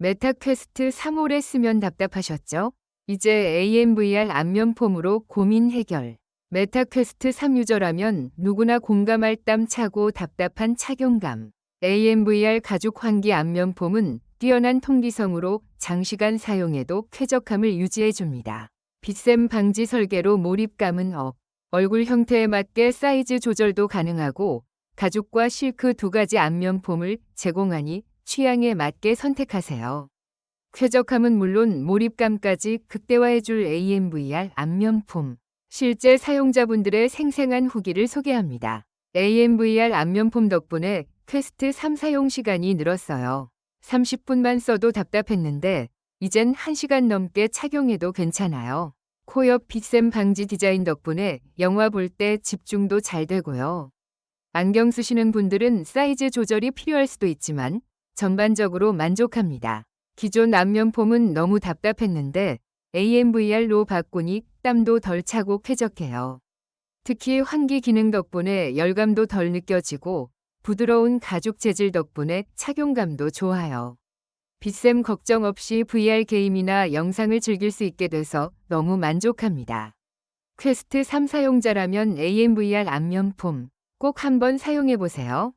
메타 퀘스트 3 오래 쓰면 답답하셨죠? 이제 AMVR 안면 폼으로 고민 해결. 메타 퀘스트 3 유저라면 누구나 공감할 땀 차고 답답한 착용감. AMVR 가죽 환기 안면 폼은 뛰어난 통기성으로 장시간 사용해도 쾌적함을 유지해줍니다. 빗샘 방지 설계로 몰입감은 업. 얼굴 형태에 맞게 사이즈 조절도 가능하고 가죽과 실크 두 가지 안면 폼을 제공하니 취향에 맞게 선택하세요. 쾌적함은 물론 몰입감까지 극대화해줄 AMVR 안면폼. 실제 사용자분들의 생생한 후기를 소개합니다. AMVR 안면폼 덕분에 퀘스트 3 사용 시간이 늘었어요. 30분만 써도 답답했는데 이젠 1시간 넘게 착용해도 괜찮아요. 코옆 빗샘 방지 디자인 덕분에 영화 볼 때 집중도 잘 되고요. 안경 쓰시는 분들은 사이즈 조절이 필요할 수도 있지만 전반적으로 만족합니다. 기존 안면폼은 너무 답답했는데 AMVR로 바꾸니 땀도 덜 차고 쾌적해요. 특히 환기 기능 덕분에 열감도 덜 느껴지고 부드러운 가죽 재질 덕분에 착용감도 좋아요. 빗샘 걱정 없이 VR 게임이나 영상을 즐길 수 있게 돼서 너무 만족합니다. 퀘스트 3 사용자라면 AMVR 안면폼 꼭 한번 사용해 보세요.